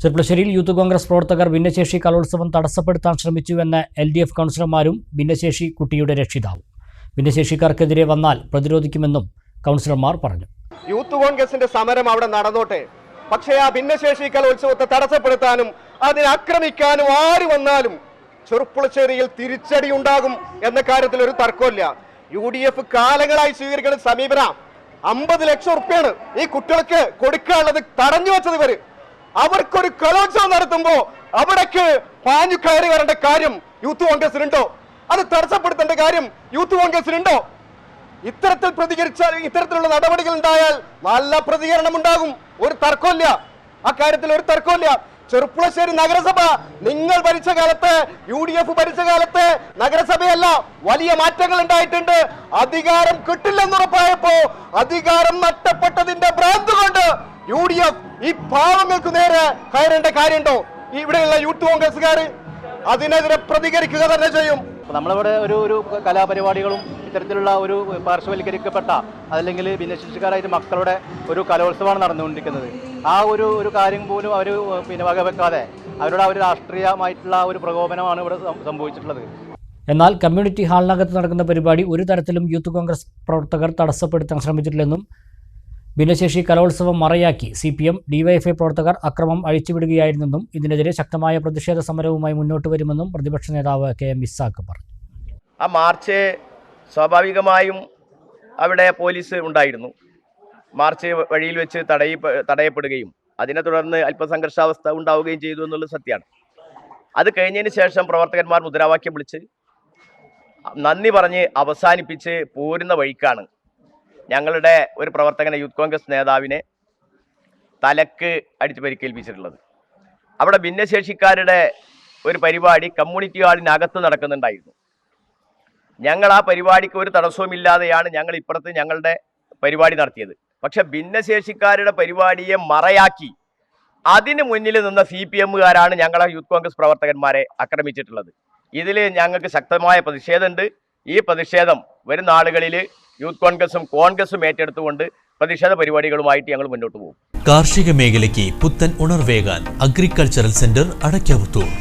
ചെർപ്പളശ്ശേരിയിൽ youth Congress പ്രവർത്തകർ ഭിന്നശേഷി കലോത്സവം തടസ്സപ്പെടുത്താൻ ശ്രമിച്ചുവെന്ന് എൽ ഡി എഫ് കൗൺസിലർമാരും ഭിന്നശേഷി കുട്ടിയുടെ രക്ഷിതാവും. ഭിന്നശേഷിക്കാർക്കെതിരെ വന്നാൽ പ്രതിരോധിക്കുമെന്നും കൗൺസിലർമാർ പറഞ്ഞു. യൂത്ത് കോൺഗ്രസിന്റെ സമരം അവിടെ നടന്നോട്ടെ. പക്ഷേ ആ ഭിന്നശേഷി കലോത്സവത്തെ തടസ്സപ്പെടുത്താനും അതിനെ ആക്രമിക്കാനും ആര് വന്നാലും ചെറുപ്പുളശ്ശേരിയിൽ തിരിച്ചടി ഉണ്ടാകും എന്ന കാര്യത്തിൽ ഒരു തർക്കമില്ല യു ഡി എഫ് കാലങ്ങളായി സ്വീകരിക്കുന്ന സമീപനം അമ്പത് ലക്ഷം ഉറുപ്പ്യാണ് ഈ കുട്ടികൾക്ക് കൊടുക്കാനുള്ളത് തടഞ്ഞു വെച്ചത് ഇവർ. അവർക്കൊരു കലോത്സവം നടത്തുമ്പോ അവിടേക്ക് പാഞ്ഞു കയറി വരേണ്ട കാര്യം യൂത്ത് കോൺഗ്രസിനുണ്ടോ? അത് തടസ്സപ്പെടുത്തേണ്ട കാര്യം യൂത്ത് കോൺഗ്രസിനുണ്ടോ? ഇത്തരത്തിൽ പ്രതികരിച്ചാൽ ഇത്തരത്തിലുള്ള നടപടികൾ ഉണ്ടായാൽ നല്ല പ്രതികരണം ഉണ്ടാകും. ഒരു തർക്കമില്ല. ആ കാര്യത്തിൽ ഒരു തർക്കമില്ല. ചെറുപ്പുളശ്ശേരി നഗരസഭ നിങ്ങൾ ഭരിച്ച കാലത്ത് യു ഡി എഫ് ഭരിച്ച കാലത്ത് നഗരസഭയല്ല വലിയ മാറ്റങ്ങൾ ഉണ്ടായിട്ടുണ്ട്. അധികാരം കിട്ടില്ലെന്നുറപ്പായപ്പോ അധികാരം നഷ്ടപ്പെട്ടതിന്റെ ഭ്രാന്ത് കൊണ്ട് യു ഡി എഫ് ഈ പാവങ്ങൾക്ക് നേരെ കയറേണ്ട കാര്യമുണ്ടോ? ഇവിടെയുള്ള യൂത്ത് കോൺഗ്രസ്സുകാർ അതിനെതിരെ പ്രതികരിക്കുക തന്നെ ചെയ്യും. നമ്മളിവിടെ ഒരു ഒരു കലാപരിപാടികളും ഇത്തരത്തിലുള്ള ഒരു പാർശ്വവൽക്കരിക്കപ്പെട്ട അതല്ലെങ്കിൽ ഭിന്നശേഷിക്കാരായിട്ട് മക്കളുടെ ഒരു കലോത്സവമാണ് നടന്നുകൊണ്ടിരിക്കുന്നത്. ആ ഒരു ഒരു കാര്യം പോലും അവർ പിന്നെ വകവെക്കാതെ അവരുടെ ആ ഒരു രാഷ്ട്രീയമായിട്ടുള്ള ഒരു പ്രകോപനമാണ് ഇവിടെ സംഭവിച്ചിട്ടുള്ളത്. എന്നാൽ കമ്മ്യൂണിറ്റി ഹാളിനകത്ത് നടക്കുന്ന പരിപാടി ഒരു തരത്തിലും യൂത്ത് കോൺഗ്രസ് പ്രവർത്തകർ തടസ്സപ്പെടുത്താൻ ശ്രമിച്ചിട്ടില്ലെന്നും ഭിന്നശേഷി കലോത്സവം മറയാക്കി സി പി എം ഡിവൈഎഫ്ഐ പ്രവർത്തകർ അക്രമം അഴിച്ചുവിടുകയായിരുന്നെന്നും ഇതിനെതിരെ ശക്തമായ പ്രതിഷേധ സമരവുമായി മുന്നോട്ട് വരുമെന്നും പ്രതിപക്ഷ നേതാവ് കെ എം ഇസാഖ് പറഞ്ഞു. ആ മാർച്ച് സ്വാഭാവികമായും അവിടെ പോലീസ് ഉണ്ടായിരുന്നു. മാർച്ച് വഴിയിൽ വെച്ച് തടയി തടയപ്പെടുകയും അതിനെ തുടർന്ന് അല്പസംഘർഷാവസ്ഥ ഉണ്ടാവുകയും ചെയ്തു എന്നുള്ളത് സത്യമാണ്. അത് കഴിഞ്ഞതിന് ശേഷം പ്രവർത്തകന്മാർ മുദ്രാവാക്യം വിളിച്ച് നന്ദി പറഞ്ഞ് അവസാനിപ്പിച്ച് പോരുന്ന വഴിക്കാണ് ഞങ്ങളുടെ ഒരു പ്രവർത്തകനെ യൂത്ത് കോൺഗ്രസ് നേതാവിനെ തലക്ക് അടിച്ച് പരിക്കേൽപ്പിച്ചിട്ടുള്ളത്. അവിടെ ഭിന്നശേഷിക്കാരുടെ ഒരു പരിപാടി കമ്മ്യൂണിറ്റി ഹാളിനകത്ത് നടക്കുന്നുണ്ടായിരുന്നു. ഞങ്ങൾ ആ പരിപാടിക്ക് ഒരു തടസ്സവുമില്ലാതെയാണ് ഞങ്ങൾ ഇപ്പുറത്ത് ഞങ്ങളുടെ പരിപാടി നടത്തിയത്. പക്ഷെ ഭിന്നശേഷിക്കാരുടെ പരിപാടിയെ മറയാക്കി അതിന് മുന്നിൽ നിന്ന സി പി എമ്മുകാരാണ് ഞങ്ങളെ യൂത്ത് കോൺഗ്രസ് പ്രവർത്തകന്മാരെ ആക്രമിച്ചിട്ടുള്ളത്. ഇതിൽ ഞങ്ങൾക്ക് ശക്തമായ പ്രതിഷേധമുണ്ട്. ഈ പ്രതിഷേധം വരുന്ന ആളുകളിൽ യൂത്ത് കോൺഗ്രസും കോൺഗ്രസും ഏറ്റെടുത്തുകൊണ്ട് പ്രതിഷേധ പരിപാടികളുമായിട്ട് ഞങ്ങൾ മുന്നോട്ട് പോകും. കാർഷിക മേഖലയ്ക്ക് പുത്തൻ ഉണർവേകാൻ അഗ്രികൾച്ചറൽ സെന്റർ അടയ്ക്കാവുത്തൂർ.